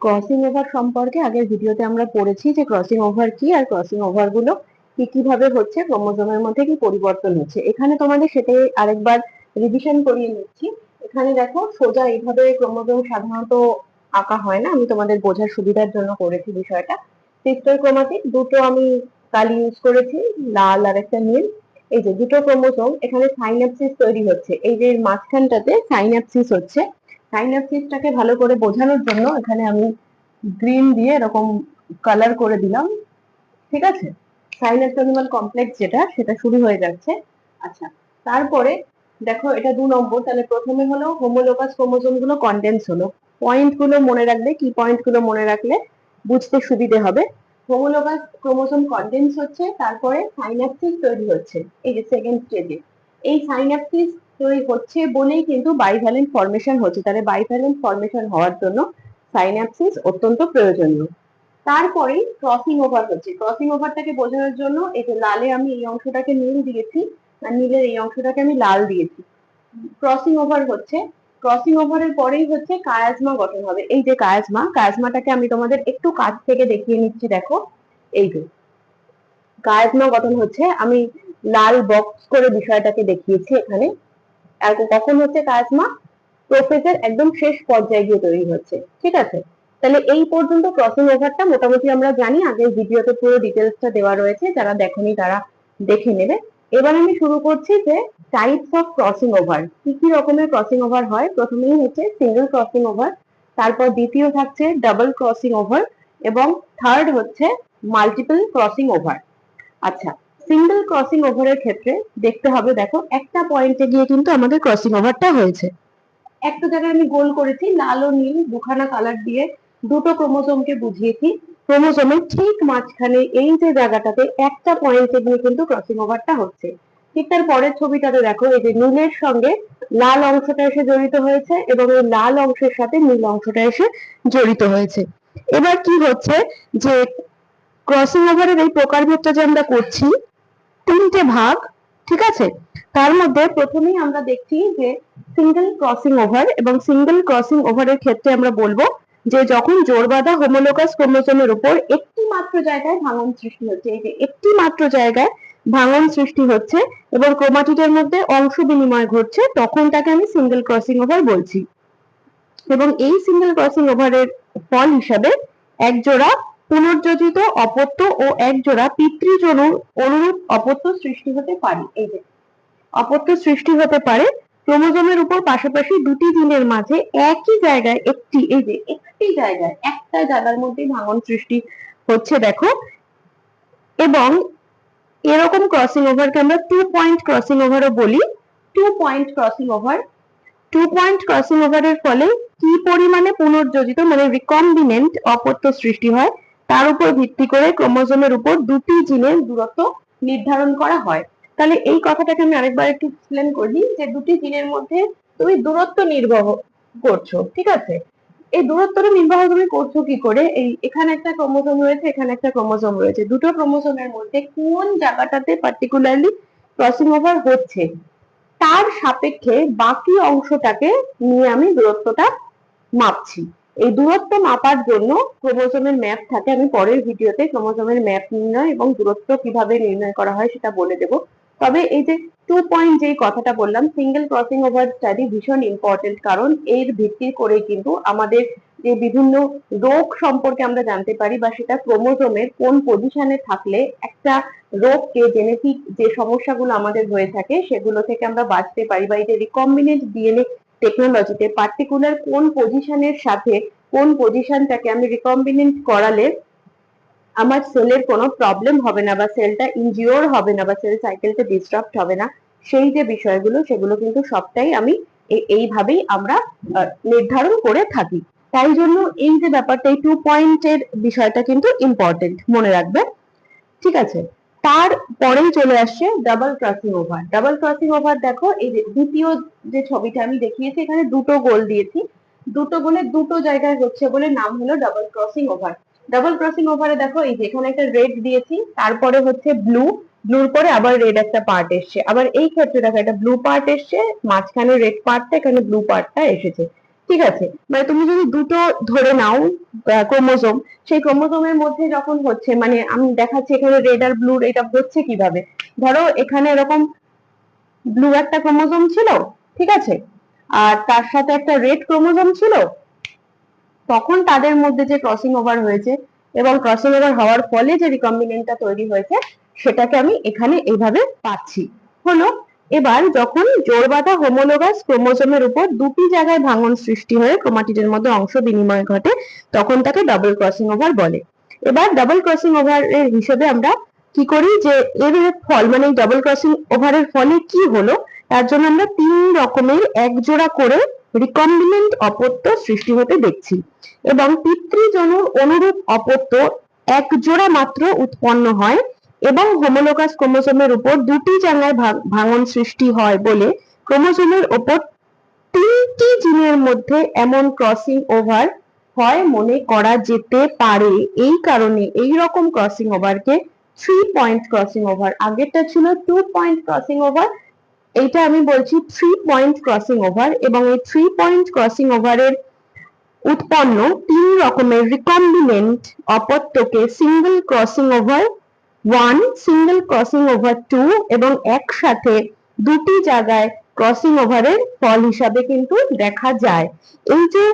Crossing over সম্পর্কে আগের ভিডিওতে আমরা পড়েছি যে ক্রসিং ওভার কি আর ক্রসিং ওভারগুলো কি কীভাবে হচ্ছে, ক্রোমোজোমের মধ্যে কি পরিবর্তন হচ্ছে। এখানে তোমাদের সেটাই আরেকবার রিভিশন করিয়ে নিচ্ছি। এখানে দেখো, সোজা এইভাবে ক্রোমোজোম সাধারণত আঁকা হয় না। আমি তোমাদের বোঝার সুবিধার জন্য করেছি বিষয়টা। সিস্টার ক্রোমাটিক দুটো আমি কালি ইউজ করেছি, লাল আর একটা নীল। এই যে দুটো ক্রোমোজোম, এখানে সাইন্যাপসিস তৈরি হচ্ছে। এই যে মাঝখানটাতে সাইন্যাপসিস হচ্ছে। সাইন্যাপসিসটাকে ভালো করে বোঝানোর জন্য এখানে আমি গ্রিন দিয়ে এরকম কালার করে দিলাম। ঠিক আছে? সাইনাস কমপ্লেক্স যেটা, সেটা শুরু হয়ে যাচ্ছে। আচ্ছা তারপরে দেখো এটা দু নম্বর, তাহলে প্রথমে হলো হোমোলোগাস ক্রোমোজোমগুলো কন্ডেন্স হলো। পয়েন্টগুলো মনে রাখবে, কি পয়েন্টগুলো মনে রাখলে বুঝতে সুবিধে হবে। হোমোলোগাস ক্রোমোজোম কন্ডেন্স হচ্ছে, তারপরে সাইনাপসিস তৈরি হচ্ছে। এই যে সেকেন্ড স্টেজে এই সাইনাপসিস তৈরি হচ্ছে বলেই কিন্তু বাইভ্যালেন্ট ফর্মেশন হচ্ছে। তাহলে বাইভ্যালেন্ট ফর্মেশন হওয়ার জন্য সাইনাপসিস অত্যন্ত প্রয়োজনীয়। তারপরে ক্রসিং ওভার হচ্ছে। ক্রসিং ওভারটাকে বোঝানোর জন্য এই যে লালে আমি এই অংশটাকে নীল দিয়েছি আর নীলের এই অংশটাকে আমি লাল দিয়েছি। ক্রসিং ওভার হচ্ছে। ক্রসিং ওভারের পরেই হচ্ছে কায়াজমা গঠন হবে। এই যে কায়াজমা, কায়াজমাটাকে আমি তোমাদের একটু কাছ থেকে দেখিয়ে নিচ্ছি, দেখো। এই যে কায়াজমা গঠন হচ্ছে। আমি লাল বক্স করে বিষয়টাকে দেখিয়েছি এখানে। আর কখন হচ্ছে কায়াজমা প্রোফেসের একদম শেষ পর্যায়ে গিয়ে তৈরি হচ্ছে, ঠিক আছে? তাহলে এই পর্যন্ত ক্রসিং ওভারটা মোটামুটি আমরা জানি, আগের ভিডিওতে পুরো ডিটেলসটা দেওয়া রয়েছে, যারা দেখেনি তারা দেখে নেবে। এবার আমি শুরু করছি যে টাইপস অফ ক্রসিং ওভার কি কি রকমের ক্রসিং ওভার হয়? প্রথমেই হচ্ছে সিঙ্গেল ক্রসিং ওভার তারপর দ্বিতীয় থাকছে ডাবল ক্রসিং ওভার এবং থার্ড হচ্ছে মাল্টিপল ক্রসিং ওভার আচ্ছা সিঙ্গেল ক্রসিং ওভারের ক্ষেত্রে দেখতে হবে, দেখো, একটা পয়েন্টে গিয়ে কিন্তু আমাদের ক্রসিং ওভারটা হয়েছে। একটা জায়গায় আমি গোল করেছি, লাল ও নীল, দুখানা কালার দিয়ে দুটো ক্রোমোজোমকে বুঝিয়েছি। ক্রোমোজোমের ঠিক মাঝখানে এই যে জায়গাটাতে একটা পয়েন্টে গিয়ে কিন্তু ক্রসিং ওভারটা হচ্ছে। ঠিক তার পরের ছবিটাতে দেখো, এই যে নীলের সঙ্গে লাল অংশটা এসে জড়িত হয়েছে এবং এই লাল অংশের সাথে নীল অংশটা এসে জড়িত হয়েছে। এবার কি হচ্ছে যে ক্রসিং ওভারের এই প্রকারভেদটা যে আমরা করছি তিনটে ভাগ, ঠিক আছে? তার মধ্যে প্রথমেই আমরা দেখছি যে সিঙ্গেল ক্রসিং ওভার এবং সিঙ্গেল ক্রসিং ওভারের ক্ষেত্রে আমরা বলব যে যখন জোর বাঁধা হোমোলোগাস ক্রোমোজোমের উপর একটি মাত্র জায়গায় ভাঙন সৃষ্টি হচ্ছে, এই যে একটি মাত্র জায়গায় ভাঙন সৃষ্টি হচ্ছে এবং ক্রোমাটিডের মধ্যে অংশ বিনিময় ঘটছে, তখন তাকে আমি সিঙ্গেল ক্রসিং ওভার বলছি। এবং এই সিঙ্গেল ক্রসিং ওভারের ফল হিসাবে এক জোড়া পুনর্যোজিত, অপত্য ও এক জোড়া পিতৃজনু অনুরূপ অপত্য সৃষ্টি হতে পারে। এই যে, অপত্য সৃষ্টি হতে পারে। ক্রোমোজোমের উপর পাশাপাশি দুটি জিনের মাঝে একই জায়গায় একটি, এই যে, একটি জায়গায়, একটা জায়গার মধ্যে ভাঙন সৃষ্টি হচ্ছে, দেখো। এবং এরকম ক্রসিং ওভারকে আমরা টু পয়েন্ট ক্রসিং ওভারও বলি। Two point crossing over two point crossing ওভারের ফলে কি পরিমাণে পুনর্যোজিত মানে রিকম্বিনেন্ট অপত্য সৃষ্টি হয়? তার উপর ভিত্তি করে ক্রোমোজোমের উপর দুটি জিনের দূরত্ব নির্ধারণ করা হয়। তাহলে এই কথাটাকে আমি আরেকবার একটু এক্সপ্লেন করি যে দুটি জিনের মধ্যে তুমি দূরত্ব নির্বাহ করছ, ঠিক আছে? এই দূরত্বটা নির্বাহ তুমি করছ কি করে? এই এখানে একটা ক্রোমোজোম রয়েছে, এখানে একটা ক্রোমোজোম রয়েছে। দুটো ক্রোমোজোমের মধ্যে কোন জায়গাটাতে পার্টিকুলারলি ক্রসিং ওভার হচ্ছে? তার সাপেক্ষে বাকি অংশটাকে নিয়ে আমি দূরত্বটা মাপছি। এই দূরত্ব মাপার জন্য ক্রোমোজোমের ম্যাপ থাকে। আমি পরের ভিডিওতে ক্রোমোজোমের ম্যাপ নির্ণয় এবং দূরত্ব কীভাবে নির্ণয় করা হয় সেটা বলে দেবো। তবে এই যে টু পয়েন্ট যেই কথাটা বললাম সিঙ্গেল ক্রসিং ওভার স্টাডি ভীষণ ইম্পর্টেন্ট কারণ এর ভিত্তি করে কিন্তু আমাদের যে বিভিন্ন রোগ সম্পর্কে আমরা জানতে পারি বা সেটা ক্রোমোজোমের কোন পজিশনে থাকলে একটা রোগকে জেনেটিক যে সমস্যাগুলো আমাদের হয়ে থাকে সেগুলো থেকে আমরা বাঁচতে পারি বা এই যে রিকম্বিনেন্ট ডিএনএ টেকনোলজিতে পার্টিকুলার কোন পজিশনের সাথে, কোন পজিশনটাকে আমি রিকম্বিনেন্ট করালে আমার সেলের কোনো প্রবলেম হবে না বা সেলটা ইনজিওর হবে না বা সেল সাইকেলটা ডিস্টার্ব হবে না, সেই যে বিষয়গুলো, সেগুলো কিন্তু সবটাই আমি এইভাবেই আমরা নির্ধারণ করে থাকি। তাই জন্য এই যে ব্যাপারটা, এই টু পয়েন্টের বিষয়টা কিন্তু ইম্পর্টেন্ট মনে রাখবে ঠিক আছে? তার পরেই চলে আসছে double crossing over double crossing over দেখো, এই যে দ্বিতীয় যে ছবিটা আমি দেখিয়েছি, এখানে দুটো গোল দিয়েছি। দুটো গোলে দুটো জায়গায় হচ্ছে বলে নাম হলো double crossing over double crossing ওভারে দেখো, এই যে এখানে একটা রেড দিয়েছি, তারপরে হচ্ছে ব্লু ব্লুর পরে আবার রেড একটা পার্ট এসছে। আবার এই ক্ষেত্রে দেখো, একটা ব্লু পার্ট এসছে, মাঝখানে রেড পার্টটা এখানে ব্লু পার্টটা এসেছে। ঠিক আছে? মানে তুমি যদি দুটো ধরে নাও ক্রোমোজোম, সেই ক্রোমোজোমের মধ্যে যখন হচ্ছে মানে আমি দেখাচ্ছি এখানে রেড আর ব্লু এটা হচ্ছে কীভাবে? ধরো এখানে এরকম ব্লু একটা ক্রোমোজোম ছিল, ঠিক আছে? আর তার সাথে একটা রেড ক্রোমোজোম ছিল, তখন তাদের মধ্যে যে ক্রসিং ওভার হয়েছে, এবং ক্রসিং ওভার হওয়ার ফলে যে রিকম্বিনেন্টটা তৈরি হয়েছে, সেটাকে আমি এখানে এইভাবে পাচ্ছি। হলো এবার যখন জোড়বাঁধা হোমোলোগাস ক্রোমোজোমের উপর দুটি জায়গায় ভাঙন সৃষ্টি হয়ে ক্রোমাটিডের মধ্যে অংশ বিনিময় ঘটে, তখন তাকে ডাবল ক্রসিং ওভার বলে। এবার ডাবল ক্রসিং ওভার এর হিসেবে আমরা কি করি যে, এর ফল মানে ডাবল ক্রসিং ওভারের ফলে কি হলো? তার জন্য আমরা তিন রকমের এক জোড়া করে রিকম্বিনেন্ট অপত্য সৃষ্টি হতে দেখছি। এবং পিতৃজনুর অনুরূপ অপত্য এক জোড়া মাত্র উৎপন্ন হয় এবং হোমোলোগাস ক্রোমোজোমের উপর দুটি জায়গায় ভাঙন সৃষ্টি হয় বলে ক্রোমোজোমের উপর তিনটি জিনের মধ্যে এমন ক্রসিং ওভার হয় মনে করা যেতে পারে। এই কারণে এই রকম ক্রসিং ওভারকে থ্রি পয়েন্ট ক্রসিং ওভার আগেরটা ছিল টু পয়েন্ট ক্রসিং ওভার এইটা আমি বলছি থ্রি পয়েন্ট ক্রসিং ওভার এবং এই থ্রি পয়েন্ট ক্রসিং ওভারের উৎপন্ন তিন রকমের recombinant অপত্যকে single crossing over one single crossing over two এবং একসাথে দুটি জায়গায় ক্রসিং ওভারের ফল হিসাবে কিন্তু দেখা যায়। এই যে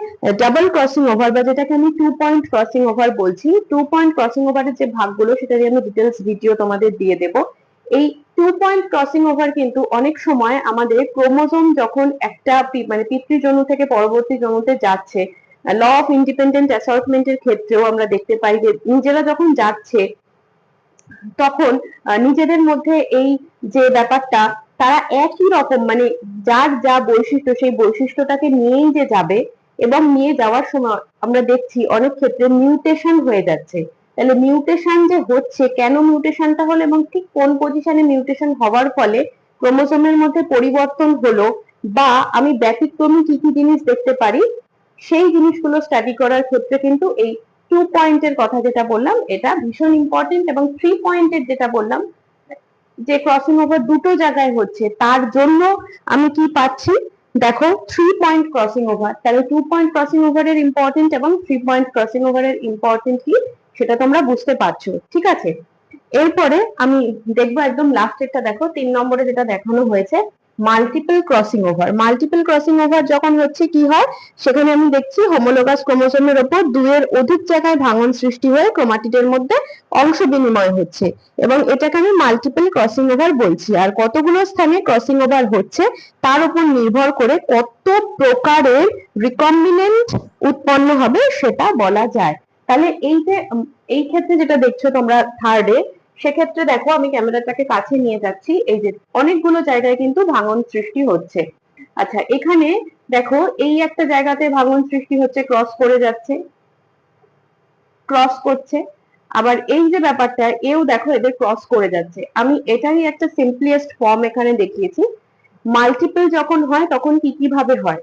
ডাবল ক্রসিং ওভার বা যেটাকে আমি টু পয়েন্ট ক্রসিং ওভার বলছি টু পয়েন্ট ক্রসিং ওভারের যে ভাগগুলো সেটা আমি ডিটেলস ভিডিও তোমাদের দিয়ে দেব। এই টু পয়েন্ট ক্রসিং ওভার কিন্তু অনেক সময় আমাদের ক্রোমোজোম যখন একটা মানে পিতৃজনু থেকে পরবর্তী জনুতে যাচ্ছে ল অফ ইন্ডিপেন্ডেন্ট অ্যাসর্টমেন্টের ক্ষেত্রেও আমরা দেখতে পাই যে নিজেরা যখন যাচ্ছে তখন নিজেদের মধ্যে এই যে ব্যাপারটা, তারা একই রকম মানে যার যা বৈশিষ্ট্য, সেই বৈশিষ্ট্যটাকে নিয়েই যে যাবে এবং নিয়ে যাওয়ার সময় আমরা দেখছি অনেক ক্ষেত্রে মিউটেশন হয়ে যাচ্ছে। তাহলে মিউটেশন যে হচ্ছে, কেন মিউটেশনটা হলো এবং ঠিক কোন পজিশনে মিউটেশন হওয়ার ফলে ক্রোমোসোমের মধ্যে পরিবর্তন হলো বা আমি ব্যতিক্রমী কি কি জিনিস দেখতে পারি, সেই জিনিসগুলো স্টাডি করার ক্ষেত্রে কিন্তু এই টু পয়েন্টের কথা যেটা বললাম, এটা ভীষণ ইম্পর্টেন্ট এবং থ্রি পয়েন্টের যেটা বললাম, যে ক্রসিং ওভার দুটো জায়গায় হচ্ছে, তার জন্য আমি কি পাচ্ছি? দেখো থ্রি পয়েন্ট ক্রসিং ওভার তাহলে টু পয়েন্ট ক্রসিং ওভারের ইম্পর্টেন্ট এবং থ্রি পয়েন্ট ক্রসিং ওভারের ইম্পর্টেন্ট কি? সেটা তোমরা বুঝতে পারছ, ঠিক আছে? এরপরে আমি দেখব একদম লাস্টেরটা দেখো, তিন নম্বরে যেটা দেখানো হয়েছে multiple crossing over multiple crossing over যখন হচ্ছে কি হয়, সেখানে আমি দেখছি হোমোলোগাস ক্রোমোসোমের ওপর দুইয়ের অধিক জায়গায় ভাঙন সৃষ্টি হয়ে ক্রোমাটিডের মধ্যে অংশ বিনিময় হচ্ছে এবং এটাকে আমি মাল্টিপল ক্রসিং ওভার বলছি। আর কতগুলো স্থানে ক্রসিং ওভার হচ্ছে, তার উপর নির্ভর করে কত প্রকারের রিকম্বিনেন্ট উৎপন্ন হবে সেটা বলা যায়। তাহলে এই যে, এই ক্ষেত্রে যেটা দেখছ তোমরা থার্ডে সেক্ষেত্রে দেখো, আমি ক্যামেরাটাকে কাছে নিয়ে যাচ্ছি। এই যে অনেকগুলো জায়গায় কিন্তু ভাঙন সৃষ্টি হচ্ছে। আচ্ছা এখানে দেখো, এই একটা জায়গাতে ভাঙন সৃষ্টি হচ্ছে ক্রস করে যাচ্ছে ক্রস করছে। আবার এই যে ব্যাপারটা, এও দেখো, এদের ক্রস করে যাচ্ছে। আমি এটাই একটা সিম্পলিয়েস্ট ফর্ম এখানে দেখিয়েছি। মাল্টিপল যখন হয়, তখন কি কি ভাবে হয়?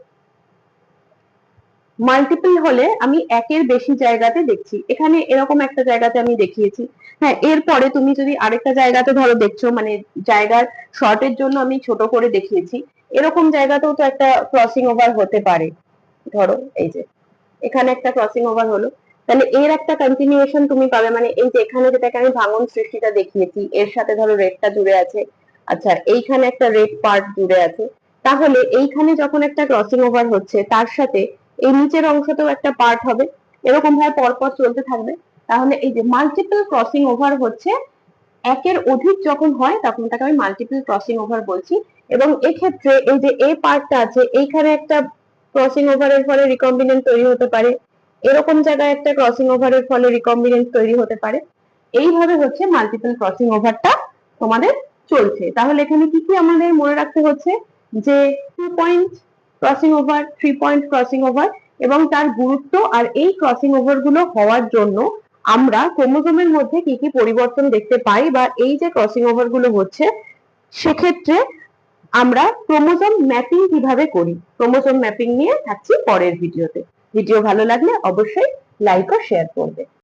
মাল্টিপল হলে আমি একের বেশি জায়গাতে দেখছি। এখানে এরকম একটা জায়গাতে আমি দেখিয়েছি। হ্যাঁ এরপরে তুমি যদি আরেকটা জায়গাতে ধরো দেখছ মানে জায়গার শর্টের জন্য আমি ছোট করে দেখিয়েছি, এরকম জায়গাতেও তো একটা ক্রসিং ওভার হতে পারে। ধরো, এই যে, এখানে একটা ক্রসিং ওভার হলো। তাহলে এর একটা কন্টিনিউশন তুমি পাবে মানে এই যে এখানে যেটাকে আমি ভাঙন সৃষ্টিটা দেখিয়েছি, এর সাথে ধরো রেডটা জুড়ে আছে। আচ্ছা এইখানে একটা রেড পার্ট জুড়ে আছে। তাহলে এইখানে যখন একটা ক্রসিং ওভার হচ্ছে, তার সাথে এই নিচের অংশতেও একটা পার্ট হবে। এরকম ভাবে পরপর চলতে থাকবে। তাহলে এই যে মাল্টিপল ক্রসিং ওভার হচ্ছে, একের অধিক যখন হয়, তখন তাকে আমি মাল্টিপল ক্রসিং ওভার বলছি। এবং এক্ষেত্রে এই যে এ পার্টটা আছে, এইখানে একটা ক্রসিং ওভারের ফলে রিকম্বিনেন্ট তৈরি হতে পারে। এরকম জায়গায় একটা ক্রসিং ওভারের ফলে রিকম্বিনেন্ট তৈরি হতে পারে। এইভাবে হচ্ছে মাল্টিপল ক্রসিং ওভারটা তোমাদের চলছে। তাহলে এখানে কি কি আমাদের মনে রাখতে হচ্ছে? যে two point crossing over three point crossing over এবং তার গুরুত্ব আর এই ক্রসিং ওভারগুলো হওয়ার জন্য আমরা ক্রোমোজোমের মধ্যে কি কি পরিবর্তন দেখতে পাই বা এই যে ক্রসিং ওভারগুলো হচ্ছে, সেক্ষেত্রে আমরা ক্রোমোজোম ম্যাপিং কীভাবে করি? ক্রোমোজোম ম্যাপিং নিয়ে থাকছি পরের ভিডিওতে। ভিডিও ভালো লাগলে অবশ্যই লাইক ও শেয়ার করবে।